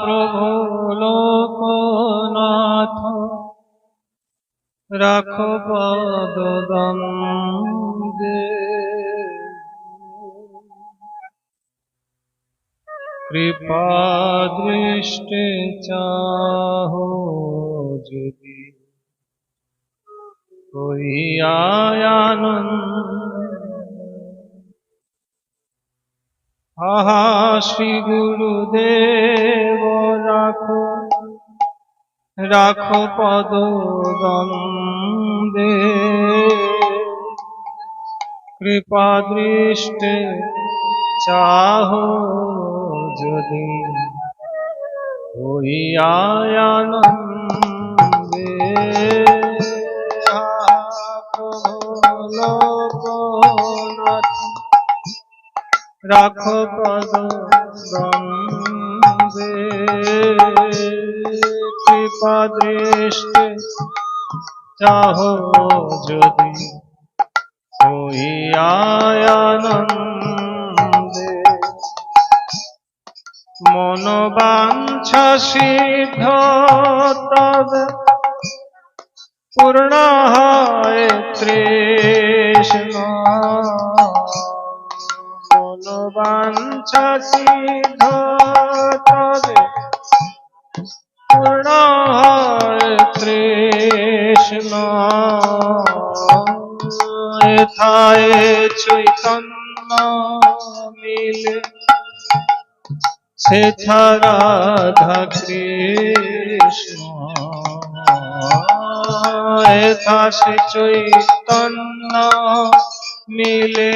প্রভু লোকনাথ রাখো পদদন্দে কৃপা দৃষ্টি চাহো যদি হইয়ানন্দ আহা শ্রী গুরুদেব রাখো রাখো পদ গন্ধে কৃপা দৃষ্টে চাহো যদি হইয়ানন্দে প্রভু লোকনাথ রাখো পদ গন্ধে কৃপা দৃষ্টি চাহো যদি হইয়ানন্দে মনোবাঞ্ছা সিদ্ধ তবে পূর্ণ হয় তৃষ্ণ মনোবাঞ্ছা সিদ্ধ তবে পূর্ণ তৃষ্ণ এথায় চৈতন্য মিলে, সেথা রাধা কৃষ্ণ। এথা সে চৈতন্য মিলে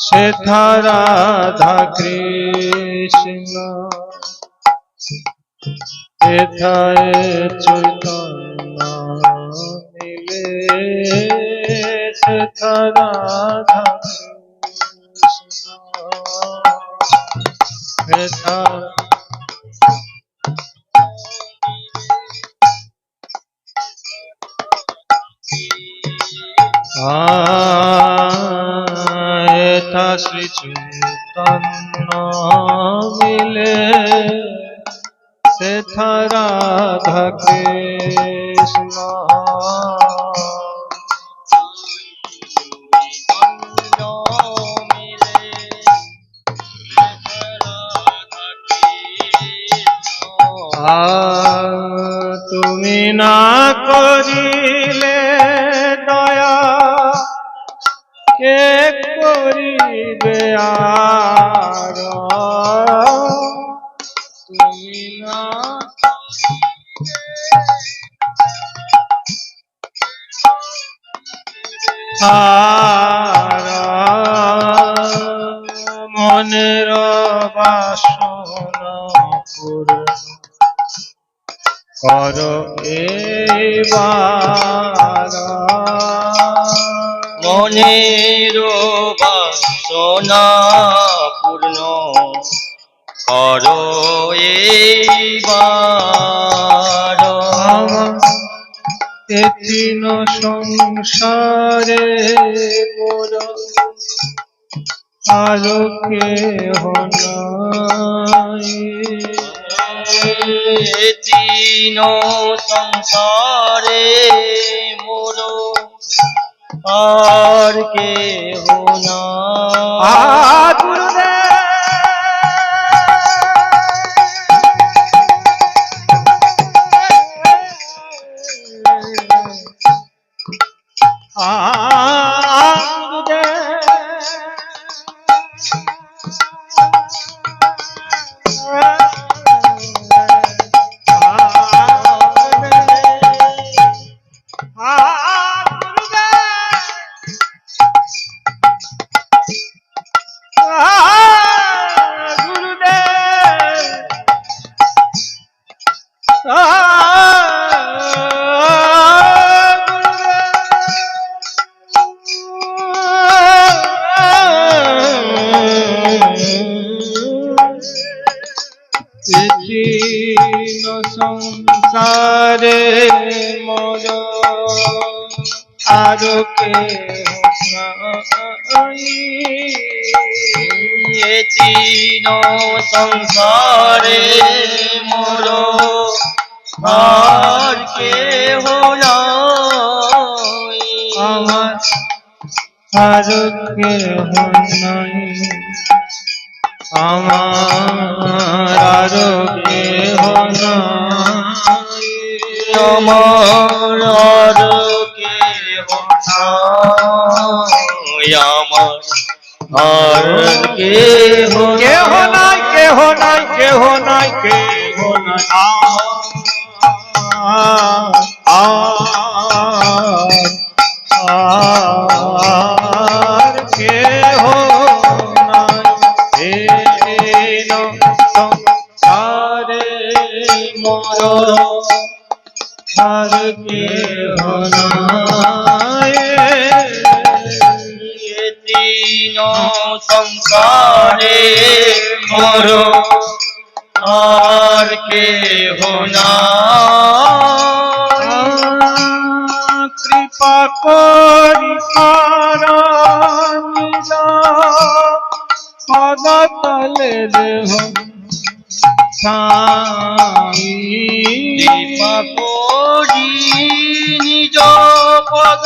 সেথা রাধা কৃষ্ণ এথায় চৈতন্য নীলে সেথা রাধা কৃষ্ণ না করিলে দয়া কে করিবে আর? তুমি মনের বাসনা পূর্ণ করো এতিন সংসারে মোর আরও কেহ দিন সংসারে মোর। আর কে না। আরও কে এতিন সংসারে মোর আর নাই। আমার আর কেহ আমার আর নাই আমার আমার আর কেহ কেহ নাই কেহ নাই কেহ নাই কেহ নাই আর কেহ নাই সংসারে মোর আর কেহ সংসারে মোর আর কেহ নাই। কৃপা করি পদতলে দেহ সাই কৃপা করি নিজ পদ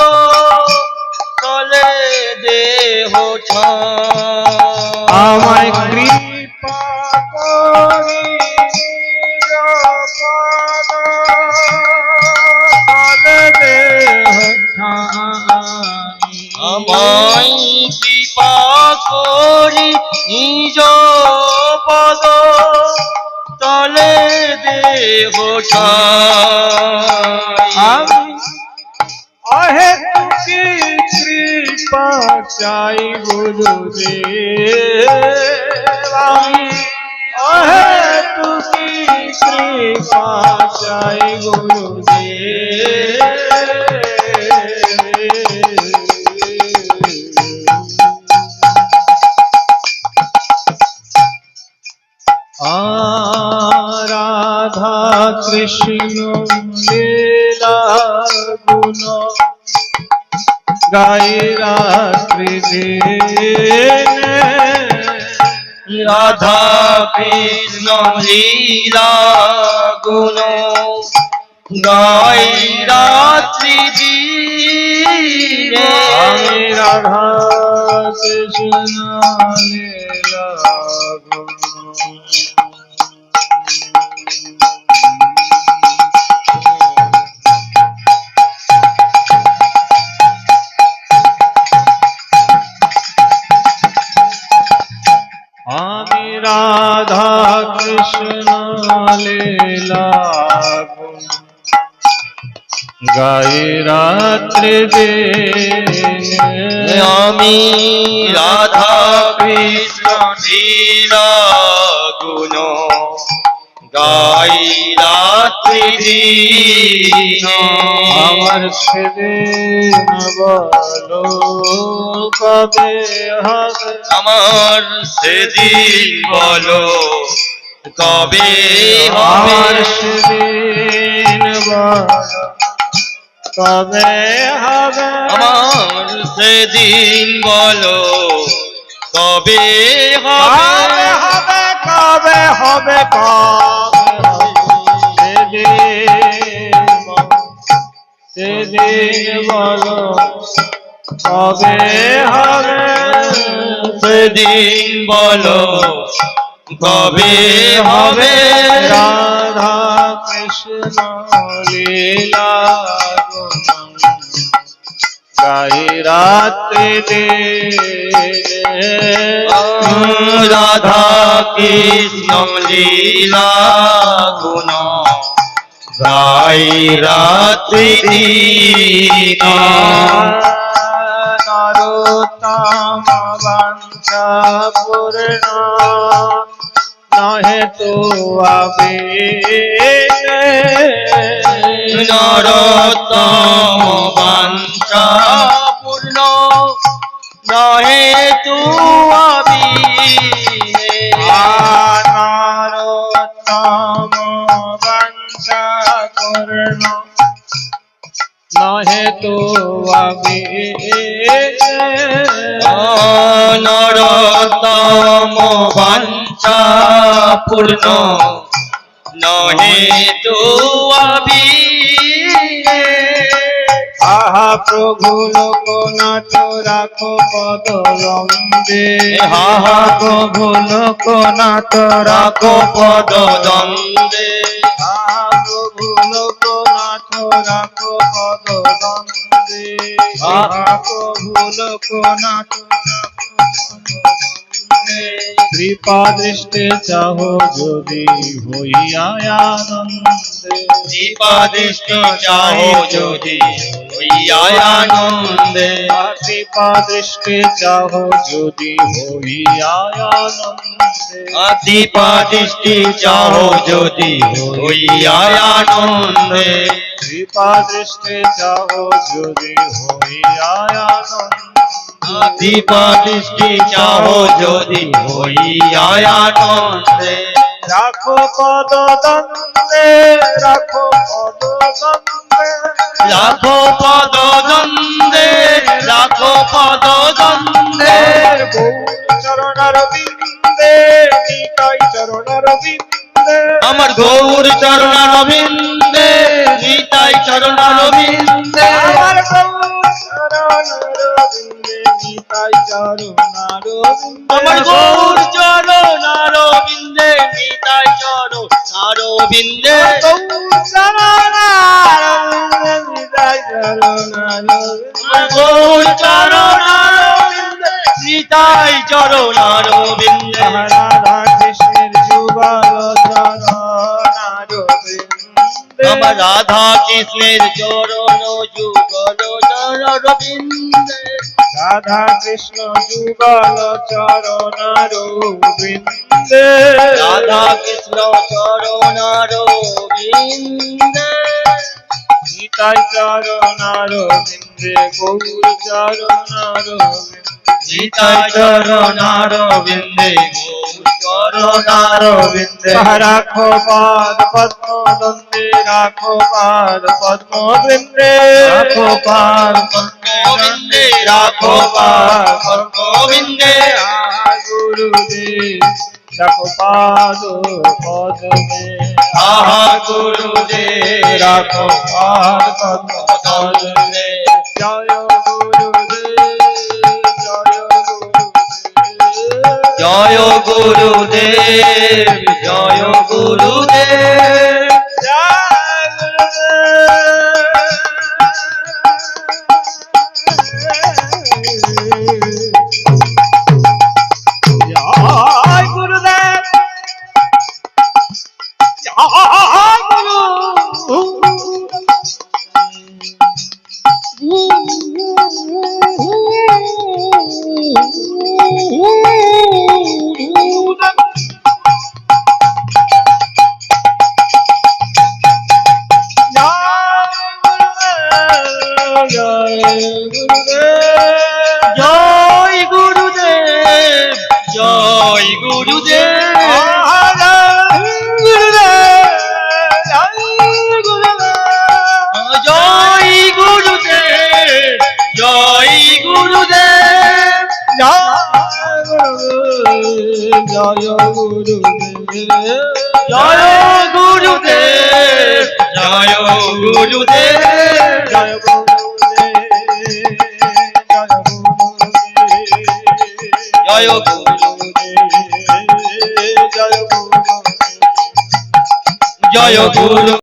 দেহ ছাই। আমায় কৃপা করি। আমায় কৃপা করি নিজ পদ তলে দেহ। আমি অহে কৃপা চাই গুরুদেব আমি। অহে তুকি কৃপা চাই গুরুদেব রাধা কৃষ্ণ। রাধা কৃষ্ণ লীলা গুণ। গাই রাত্রি রাধা কৃষ্ণ গাই রাত্রি আমি রাধা কৃষ্ণ গুণ গাই রাত্রি আমার সেদিন বলো কবে হবে? আমার সেদিন বলো কবে আমার সেদিন বলো কবে হবে। আমার সেদিন বলো কবে হবে। হবে কবে হবে কবে সেদিন বলো কবে হবে। সেদিন বলো কবে হবে। রাধা কৃষ্ণ লীলা রাধা কৃষ্ণ লীলা গুণ। গাই রাত্রি বাঞ্ছা পূর্ণ নহে তো আবে নরতম বাঞ্ছা পূর্ণ নহে তু আবিনে নরোত্তম বাঞ্ছা পূর্ণ নহে তো আবে নরতম পূর্ণ নহে তু আহা প্রভু লোকনাথ রাখো পদ রঙ্গে আহা প্রভু লোকনাথ রাখো পদ দ্বন্দ্বে আহা প্রভু লোকনাথ রাখো আহা প্রভু লোকনাথ কৃপা দৃষ্টে চাহ যদি হইয়া আনন্দে। দীপাদিষ্ট চাহো যদি হইয়া আনন্দে। কৃপা দৃষ্টে চাহ যদি হইয়া আনন্দে। দীপাদিষ্টি চাহো যদি হইয়া আনন্দে। কৃপা দৃষ্টে চাহ যদি হইয়া আনন্দে। দীপাদিষ্টি চাহো যদি হইয়া আনন্দে। রাখো পদ দ্বন্দ্বে রাখো পদ দ্বন্দ্বে রাখো পদ দ্বন্দ্বে রাখো পদ দ্বন্দ্বে গৌর চরণার বিন্দে নিতাই চরণার বিন্দে। আমার গৌর নিতাই আমার চরণার বিন্দে নিতাই চরণার বিন্দে। আমার গৌর চরণার বিন্দে নিতাই চরণার বিন্দে গৌর চরণারবিন্দে। নিতাই রাধা কৃষ্ণের যুগল আমার রাধা কৃষ্ণের চরণ যুগল চরণারবিন্দে। রাধা কৃষ্ণ যুগল চরণার বৃন্দে রাধা কৃষ্ণ চরণারবিন্দে। নিতাই চরণার বৃন্দে গৌর চরণার বৃন্দে নিতাই চরণারবিন্দে গৌর চরণারবিন্দে রাখো পাদ পদ্ম দ্বন্দ্বে রাখো পাদ পদ্ম বৃন্দে রাখো পাদ গোবিন্দে রাখো পাদ গোবিন্দে গুরুদেব রাখো পাদ পদ্মে আহা গুরুদেব রাখো পাদ পদ্ম পদ্মে জয় জয় গুরুদেব জয় গুরুদেব। জয় গুরুদেব। জয় গুরুদেব। জয় জয় গুরু জয় জয় গুরু